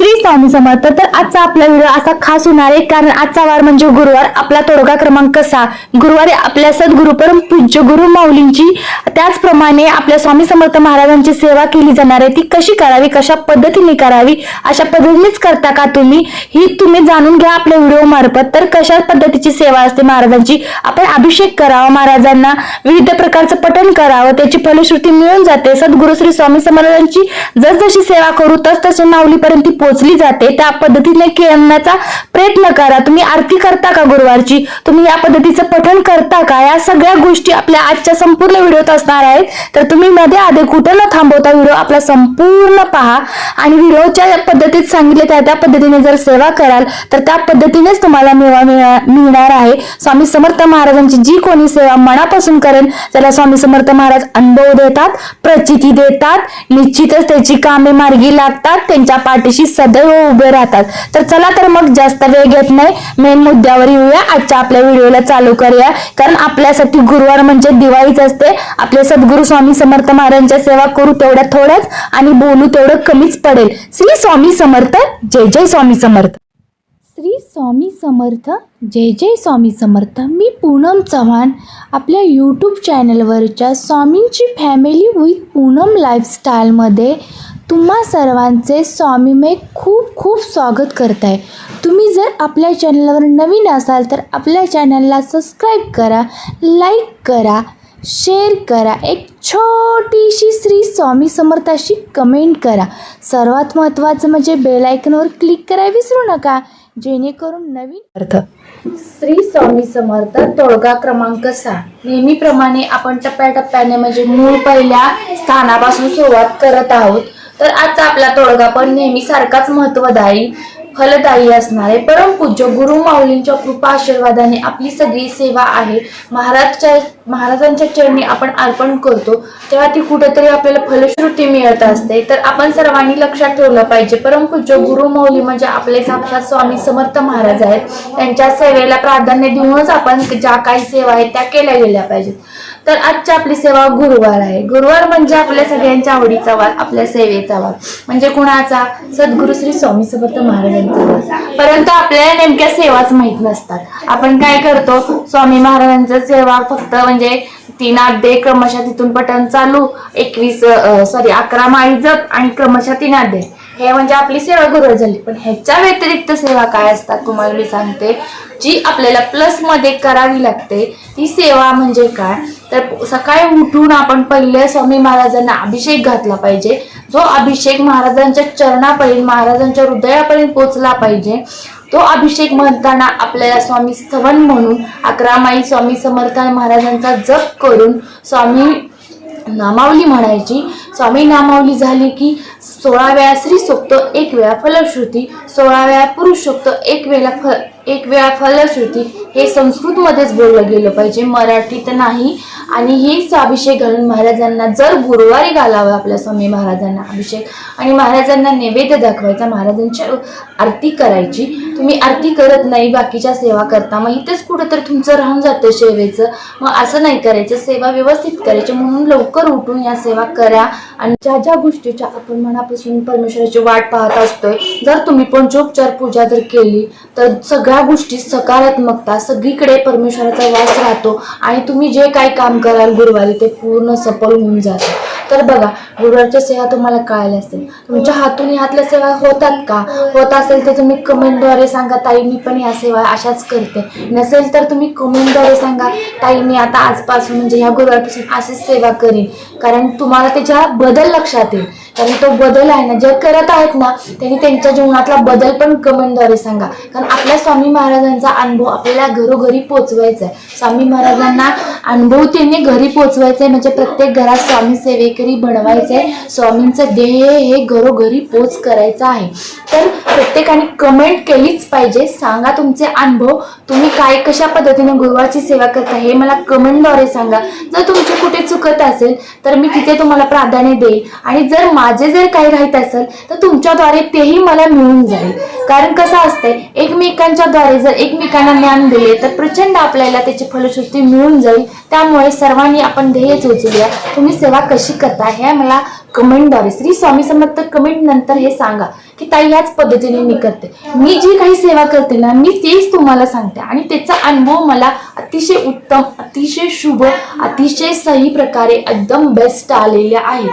श्री स्वामी समर्थ. तर आजचा आपला व्हिडिओ असा खास होणार आहे कारण आजचा वार म्हणजे गुरुवार. आपला तोडगा क्रमांक सहा. गुरुवारी आपल्या सद्गुरु परम पूज्य गुरु माऊलींची त्याचप्रमाणे आपल्या स्वामी समर्थ महाराजांची सेवा केली जाणार आहे. ती कशी करावी कशा पद्धतीने करावी अशा पद्धतीनेच करता का तुम्ही? ही तुम्ही जाणून घ्या आपल्या व्हिडिओ मार्फत. तर कशा पद्धतीची सेवा असते महाराजांची? आपण अभिषेक करावा महाराजांना. विविध प्रकारचं पठण करावं. त्याची फलश्रुती मिळून जाते. सद्गुरु श्री स्वामी समर्थांची जसजशी सेवा करू तस तशी माऊलीपर्यंत पोहोचली पोहोचली जाते त्या पद्धतीने खेळण्याचा प्रयत्न करा. तुम्ही आरती करता का गुरुवारची? तुम्ही या पद्धतीचं पठण करता का? या सगळ्या गोष्टी आपल्या आजच्या संपूर्ण व्हिडिओत असणार आहेत. तर तुम्ही मध्ये आधी कुठं न थांबवता व्हिडिओ आपला संपूर्ण पहा. आणि व्हिडिओच्या पद्धतीत सांगितले त्या त्या पद्धतीने जर सेवा कराल तर त्या पद्धतीनेच तुम्हाला मिळवा मिळणार आहे. स्वामी समर्थ महाराजांची जी कोणी सेवा मनापासून करेल त्याला स्वामी समर्थ महाराज अनुभव देतात प्रचिती देतात निश्चितच त्याची कामे मार्गी लागतात त्यांच्या पाठीशी सदैव उभे राहतात. तर चला तर मग जास्त वेळ घेत नाही. मेन मुद्द्यावर येऊया. आजच्या आपल्या व्हिडिओला चालू करूया. कारण आपल्यासाठी गुरुवार म्हणजे दिवाळीच असते. आपले सद्गुरु स्वामी समर्थ महाराजांच्या सेवा करू तेवढ्या थोड्याच आणि बोलू तेवढं कमीच पडेल. श्री स्वामी समर्थ जय जय स्वामी समर्थ. श्री स्वामी समर्थ जय जय स्वामी समर्थ. मी पूनम चव्हाण आपल्या यूट्यूब चॅनलवरच्या स्वामींची फॅमिली विथ पूनम लाईफस्टाईलमध्ये तुम्हा सर्वांचे स्वामीमय खूप खूप स्वागत करत आहे तुम्ही जर आपल्या चॅनलवर नवीन असाल तर आपल्या चॅनलला सबस्क्राईब करा लाईक करा शेअर करा एक छोटीशी श्री स्वामी समर्थाशी कमेंट करा. सर्वात महत्त्वाचं म्हणजे बेलायकनवर क्लिक करायला विसरू नका जेणेकरून नवीन अर्थ. श्री स्वामी समर्थ तोडगा क्रमांक सहा. नेहमीप्रमाणे आपण टप्प्याटप्प्याने म्हणजे मूळ पहिल्या स्थानापासून सुरुवात करत आहोत. तर आजचा आपला तोडगा पण नेहमी सारखाच महत्वदायी फलदायी असणार आहे. परमपूज्य गुरु माऊलींच्या कृपा आशीर्वादाने आपली सगळी सेवा आहे महाराजच्या महाराजांच्या चरणी आपण अर्पण करतो तेव्हा ती कुठेतरी आपल्याला फलश्रुती मिळत असते. तर आपण सर्वांनी लक्षात ठेवलं पाहिजे परमपूज्य गुरु माऊली म्हणजे आपले साक्षात स्वामी समर्थ महाराज आहेत त्यांच्या सेवेला प्राधान्य देऊनच आपण ज्या काही सेवा आहेत त्या केल्या गेल्या पाहिजेत. तर आजची आपली सेवा गुरुवार आहे. गुरुवार म्हणजे आपल्या सगळ्यांच्या आवडीचा वार आपल्या सेवेचा वार. म्हणजे कुणाचा? सद्गुरु श्री स्वामी समर्थ महाराजांचा वार. परंतु आपल्याला नेमक्या सेवाच माहीत नसतात. आपण काय करतो? स्वामी महाराजांचा सेवा फक्त म्हणजे तीन अध्याय क्रमशः तिथून पठण चालू एकवीस सॉरी अकरा माळी जप आणि क्रमशः तीन अध्याय हे म्हणजे आपली सेवा गुरुवार झाली. पण ह्याच्या व्यतिरिक्त सेवा काय असतात तुम्हाला मी सांगते. जी आपल्याला प्लसमध्ये करावी लागते ती सेवा म्हणजे काय? तर सकाळी उठून आपण पहिले स्वामी महाराजांना अभिषेक घातला पाहिजे. जो अभिषेक महाराजांच्या चरणापर्यंत महाराजांच्या हृदयापर्यंत पोचला पाहिजे तो अभिषेक म्हणताना आपल्याला स्वामी स्थवन म्हणून अकरा माई स्वामी समर्थ महाराजांचा जप करून स्वामी नामावली म्हणायची. स्वामी नामावली झाली की सोळा वेळा स्त्री सोपतो एक वेळा फलश्रुती. सोळा वेळा पुरुष सोपतो एक वेळा फ एक वेळा फलश्रुती. हे संस्कृतमध्येच बोललं गेलं पाहिजे मराठीत नाही. आणि हेच अभिषेक घालून महाराजांना जर गुरुवारी घालावं आपल्या स्वामी महाराजांना अभिषेक आणि महाराजांना नैवेद्य दाखवायचा महाराजांची आरती करायची. तुम्ही आरती करत नाही बाकीच्या सेवा करता. मग इथेच कुठंतरी तुमचं राहून जातं सेवेचं मग असं नाही करायचं सेवा व्यवस्थित करायची. म्हणून लवकर उठून या सेवा करा. आणि ज्या ज्या गोष्टीच्या आपण मनापासून परमेश्वराची वाट पाहत असतोय. जर तुम्ही पंचोपचार पूजा जर केली तर सगळ्या गोष्टी सकारात्मकता सगळीकडे परमेश्वराचा वास राहतो आणि तुम्ही जे काही काम कराल गुरुवारी ते पूर्ण सफल होऊन जातं. तर बघा गुरुवारच्या सेवा तुम्हाला कळाल्या असतील. तुमच्या हातून ह्यातल्या सेवा होतात का? होत असेल तर तुम्ही कमेंटद्वारे सांगा ताई मी पण या सेवा अशाच करते. नसेल तर तुम्ही कमेंटद्वारे सांगा ताई मी आता आजपासून म्हणजे ह्या गुरुवारपासून अशीच सेवा करीन. कारण तुम्हाला त्याच्या बदल लक्षात येईल. कारण तो बदल आहे ना जे करत आहेत ना त्यांनी त्यांच्या जीवनातला बदल पण कमेंटद्वारे सांगा. कारण आपल्या स्वामी महाराजांचा अनुभव आपल्याला घरोघरी पोचवायचा आहे. स्वामी महाराजांना अनुभव त्यांनी घरी पोचवायचा आहे. म्हणजे प्रत्येक घरात स्वामी सेवेकरी बनवायचे आहे. स्वामींचं ध्येय हे घरोघरी पोच करायचं आहे. तर प्रत्येकाने कमेंट केलीच पाहिजे. सांगा तुमचे अनुभव. तुम्ही काय कशा पद्धतीने गुरुवारची सेवा करता हे मला कमेंटद्वारे सांगा. जर तुमचे कुठे चुकत असेल तर मी तिथे तुम्हाला प्राधान्य देईल. आणि जर माझे जर काही राहत असेल तर तुमच्याद्वारे तेही मला मिळून जाईल. कारण कसं असतंय एकमेकांच्या द्वारे जर एकमेकांना ज्ञान दिले तर प्रचंड आपल्याला त्याची फलश्रुती मिळून जाईल. त्यामुळे सर्वांनी आपण ध्येय उचलूया तुम्ही सेवा कशी करता हे मला कमेंटद्वारे श्री स्वामी समर्थ कमेंट नंतर हे सांगा की ताई ह्याच पद्धतीने मी करते. मी जी काही सेवा करते ना मी तेच तुम्हाला सांगते. आणि त्याचा अनुभव मला अतिशय उत्तम अतिशय शुभ अतिशय सही प्रकारे एकदम बेस्ट आलेले आहेत.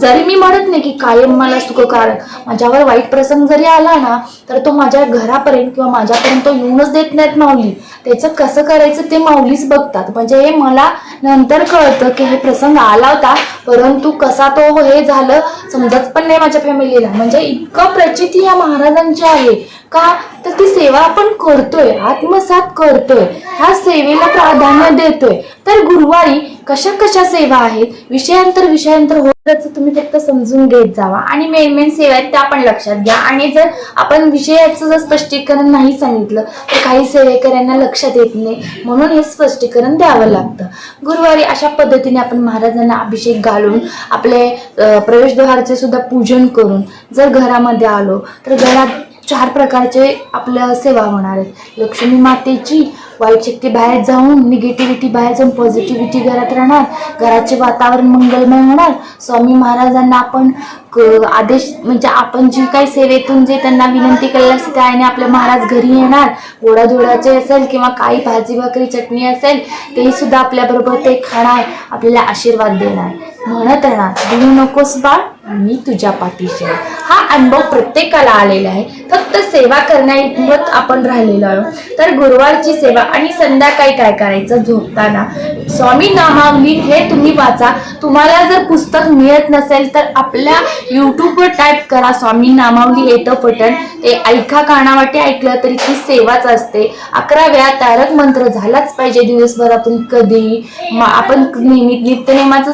जरी मी म्हणत नाही की कायम मला सुखकारक माझ्यावर वाईट प्रसंग जरी आला ना तर तो माझ्या घरापर्यंत किंवा माझ्यापर्यंत तो येऊनच देत नाहीत माऊली. त्याचं कसं करायचं ते माऊलीच बघतात. म्हणजे हे मला नंतर कळतं की हे प्रसंग आला होता परंतु कसा तो हे झालं समजत पण नाही माझ्या फॅमिलीला म्हणजे इतकं प्रचिती या महाराजांची आहे का? तर ती सेवा आपण करतोय आत्मसात करतोय. ह्या सेवेला प्राधान्य देतोय. तर गुरुवारी कशा कशा सेवा आहेत? विषयांतर विषयांतर होतच तुम्ही फक्त समजून घेत जावा. आणि मेन मेन सेवा आहेत त्या पण लक्षात घ्या. आणि जर आपण विषयाचं जर स्पष्टीकरण नाही सांगितलं तर काही सेवेकऱ्यांना लक्षात येत नाही. म्हणून हे स्पष्टीकरण द्यावं लागतं. गुरुवारी अशा पद्धतीने आपण महाराजांना अभिषेक घालून आपले प्रवेशद्वारचे प्रवेशद्वाराचे सुद्धा पूजन करून जर घरामध्ये आलो तर घरात चार प्रकारचे आपल्या सेवा होणार आहेत लक्ष्मी मातेची वाईट शक्ती बाहेर जाऊन निगेटिव्हिटी बाहेर जाऊन पॉझिटिव्हिटी घरात राहणार घराचे वातावरण मंगलमय होणार. स्वामी महाराजांना आपण क- आदेश म्हणजे आपण जी काही सेवेतून जे त्यांना विनंती केलेली असते त्याने आपले महाराज घरी येणार. गोडाधोडाचे असेल किंवा काही भाजी भाकरी चटणी असेल तेही सुद्धा आपल्याबरोबर ते खाणार आपल्याला आशीर्वाद देणार. म्हणत राहणार देऊ नकोस बाळ मी तुझ्या पाठीशी आहे. हा अनुभव प्रत्येकाला आलेला आहे. फक्त सेवा करण्यात आपण राहिलेलो आहोत. तर गुरुवारची सेवा आणि संध्याकाळी काय करायचं झोपताना? स्वामी नामावली हे तुम्ही वाचा. तुम्हाला जर पुस्तक मिळत नसेल तर आपल्या युट्यूबवर टाईप करा स्वामी नामावली येतं पटन. ते ऐका कानावाटे ऐकलं तरी ती सेवाच असते. अकरा वेळा तारक मंत्र झालाच पाहिजे दिवसभरातून कधीही. म- आपण नेहमी नित्यनेमाचं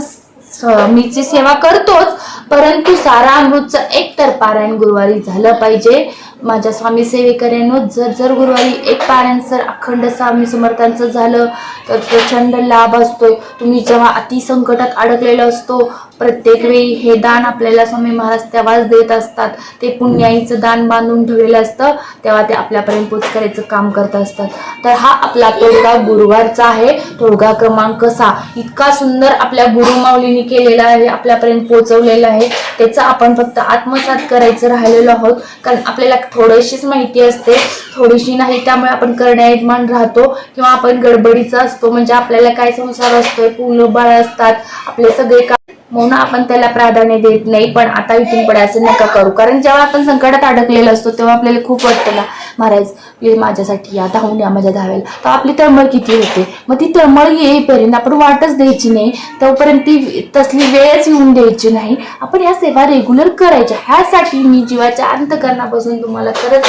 मीची सेवा करतोच परंतु सारा अमृतचं एक तर पारायण गुरुवारी झालं पाहिजे. माझ्या स्वामी सेवेकऱ्यांनो जर जर गुरुवारी एक पारायण अखंड स्वामी समर्थांचं झालं तर प्रचंड लाभ असतोय. तुम्ही जेव्हा अतिसंकटात अडकलेला असतो प्रत्येक वेळी हे दान आपल्याला स्वामी महाराज तेव्हाच देत असतात. ते पुण्याईचं दान बांधून ठेवलेलं असतं तेव्हा ते आपल्यापर्यंत पोच करायचं काम करत असतात. तर हा आपला तोडगा गुरुवारचा आहे. तोडगा क्रमांक सहा. इतका सुंदर आपल्या गुरुमाऊलीने केलेला आहे आपल्यापर्यंत पोचवलेला आहे. त्याचं आपण फक्त आत्मसात करायचं राहिलेलो आहोत. कारण आपल्याला थोडीशीच माहिती असते. थोडीशी नाही त्यामुळे आपण करण्यायमान राहतो किंवा आपण गडबडीचा असतो. म्हणजे आपल्याला काय संसार असतोय पूर्ण बाळ असतात. आपले सगळे म्हणून आपण त्याला प्राधान्य देत नाही पण आता इथून पुढे असं नका करू. कारण जेव्हा आपण संकटात अडकलेलो असतो तेव्हा आपल्याला खूप वाटतं ना महाराज प्लीज माझ्यासाठी या धावून या माझ्या धावायला. तर आपली तळमळ किती होते? मग ती तळमळ येईपर्यंत आपण वाटच द्यायची नाही. तोपर्यंत ती तसली वेळच येऊन द्यायची नाही. आपण ह्या सेवा रेग्युलर करायच्या. ह्यासाठी मी जीवाच्या अंतकरणापासून तुम्हाला खरंच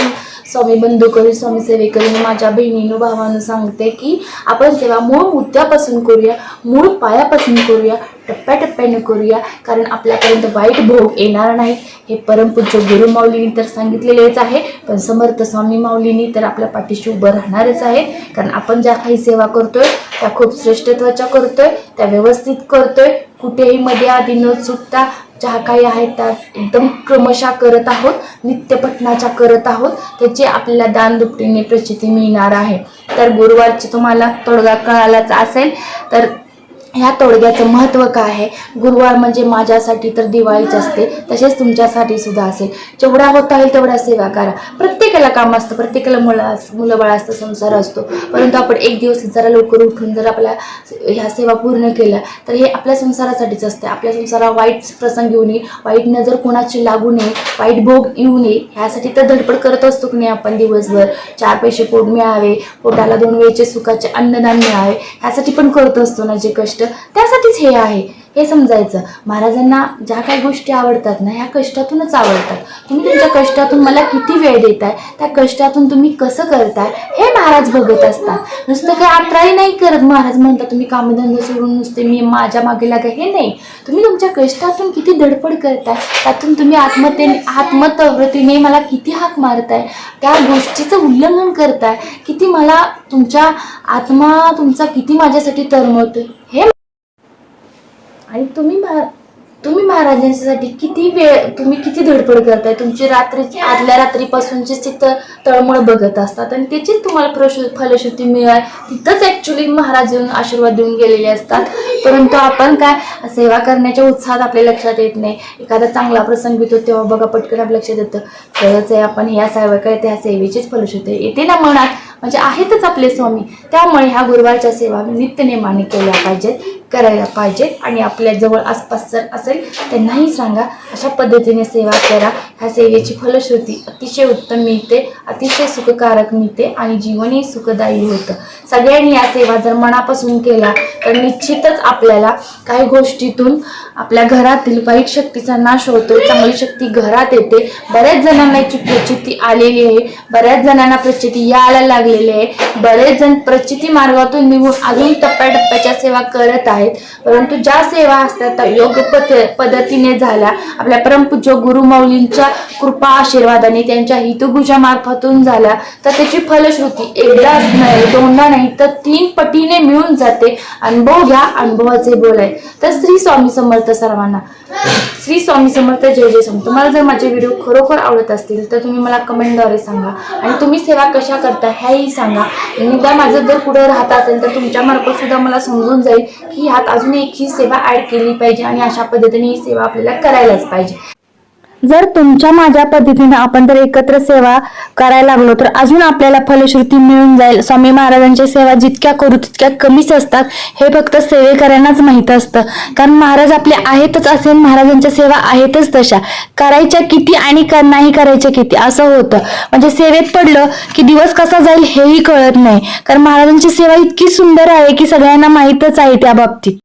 स्वामी बंधू स्वामी सेवेकरी मी माझ्या बहिणीनं भावानं सांगते की आपण सेवा मूळ मुद्द्यापासून करूया मूळ पायापासून करूया टप्प्याटप्प्याने करूया कारण आपल्यापर्यंत वाईट भोग येणार नाही. हे परमपूज्य गुरु माऊलींनी तर सांगितलेलेच आहे पण समर्थ स्वामी माऊलींनी तर आपल्या पाठीशी उभं राहणारच आहे. कारण आपण ज्या काही सेवा करतोय त्या खूप श्रेष्ठत्वाच्या करतोय त्या व्यवस्थित करतोय. कुठेही मध्ये आधी न चुकता ज्या काही आहेत त्या एकदम क्रमशः करत आहोत नित्यपठणाच्या करत आहोत त्याची आपल्याला दान दुपटीने प्रचिती मिळणार आहे. तर गुरुवारची तुम्हाला तोडगा कळालाच असेल तर ह्या तोडग्याचं महत्त्व काय आहे? गुरुवार म्हणजे माझ्यासाठी तर दिवाळीच असते तसेच तुमच्यासाठी सुद्धा असेल. जेवढा होता येईल तेवढा सेवा करा. प्रत्येकाला काम असतं प्रत्येकाला मुलं मुलं बाळ असतं संसार असतो. परंतु आपण एक दिवस जरा लवकर उठून जर आपल्या ह्या सेवा पूर्ण केल्या तर हे आपल्या संसारासाठीच असते. आपल्या संसारा वाईट प्रसंग येऊ नये. वाईट नजर कोणाची लागू नये वाईट भोग येऊ नये ह्यासाठी तर धडपड करत असतो की नाही आपण दिवसभर. चार पैसे पोट मिळावे पोटाला दोन वेळचे सुखाचे अन्नदान मिळावे ह्यासाठी पण करत असतो ना जे कष्ट. कष्ट त्यासाठीच हे आहे. हे समजायचं. महाराजांना ज्या काही गोष्टी आवडतात ना ह्या कष्टातूनच आवडतात. तुम्ही तुमच्या कष्टातून मला किती वेळ देताय त्या कष्टातून तुम्ही कसं करताय हे महाराज बघत असतात. नुसतं काय आत्राही नाही करत महाराज. म्हणतात तुम्ही कामधंदा सोडून नुसते मी माझ्या मागे लागा. हे नाही. तुम्ही तुमच्या कष्टातून किती धडपड करताय त्यातून तुम्ही आत्मतेने आत्मतवृत्तीने मला किती हाक मारताय त्या गोष्टीचं उल्लंघन करताय. किती मला तुमच्या आत्मा तुमचा किती माझ्यासाठी तरमवतोय. आणि तुम्ही तुम्ही महाराजांसाठी किती वेळ तुम्ही किती धडपड करताय? तुमची रात्री आदल्या रात्रीपासूनची तिथं तळमळ बघत असतात. आणि त्याचीच तुम्हाला प्रशु फलश्रुती मिळाल. तिथंच ऍक्च्युली महाराज येऊन आशीर्वाद देऊन गेलेले असतात. परंतु आपण काय? सेवा करण्याच्या उत्साहात आपल्या लक्षात येत नाही. एखादा चांगला प्रसंग येतो तेव्हा बघा पटकन आपल्या लक्षात येतं. तरच आहे आपण ह्या सेवा त्या सेवेचीच फलश्रुती. येते ना मनात? म्हणजे आहेतच आपले स्वामी. त्यामुळे ह्या गुरुवारच्या सेवा नित्यनेमाने केल्या पाहिजेत. करायला पाहिजेत आणि आपल्या जवळ आसपास जर असेल त्यांनाही सांगा. अशा पद्धतीने सेवा करा. ह्या सेवेची फलश्रुती अतिशय उत्तम मिळते अतिशय सुखकारक मिळते आणि जीवनही सुखदायी होतं. सगळ्यांनी या सेवा जर मनापासून केला तर निश्चितच आपल्याला काही गोष्टीतून आपल्या घरातील वाईट शक्तीचा नाश होतो चांगली शक्ती घरात येते. बऱ्याच जणांना याची प्रचिती आलेली आहे बऱ्याच जणांना प्रचिती यायला लागलेली आहे. बरेच जण प्रचिती मार्गातून निघून अजून टप्प्याटप्प्याच्या सेवा करत आहेत. परंतु ज्या सेवा असतात त्या योग्य पद पद्धतीने झाल्या. आपल्या परमपूज्य गुरुमौलींच्या कृपा आशीर्वादाने त्यांच्या हितगुजा मार्फतून झाल्या. तर त्याची फलश्रुती एकदाच नाही दोनदा नाही तर तीन पटीने मिळून जाते. अनुभव घ्या अनुभवाचे बोलाय तर श्री स्वामी समर्थ सर्वांना. श्री स्वामी समर्थ जय जय स्वामी. तुम्हाला जर माझे व्हिडिओ खरोखर आवडत असतील तर तुम्ही मला कमेंटद्वारे सांगा. आणि तुम्ही सेवा कशा करता ह्याही सांगा. निदा माझं जर कुठं राहत असेल तर तुमच्या मार्फत सुद्धा मला समजून जाईल की ह्यात अजून एक ही सेवा ऍड केली पाहिजे आणि अशा पद्धतीने ही सेवा आपल्याला करायलाच पाहिजे. जर तुमच्या माझ्या पद्धतीने आपण जर एकत्र सेवा करायला लागलो तर अजून आपल्याला फलश्रुती मिळून जाईल. स्वामी महाराजांच्या सेवा जितक्या करू तितक्या कमीच असतात. हे फक्त सेवेकऱ्यांनाच माहीत असतं. कारण महाराज आपले आहेतच असे महाराजांच्या सेवा आहेतच तशा. करायच्या किती आणि कर नाही करायच्या किती असं होतं. म्हणजे सेवेत पडलं की दिवस कसा जाईल हेही कळत नाही. कारण महाराजांची सेवा इतकी सुंदर आहे की सगळ्यांना माहीतच आहे त्या बाबतीत.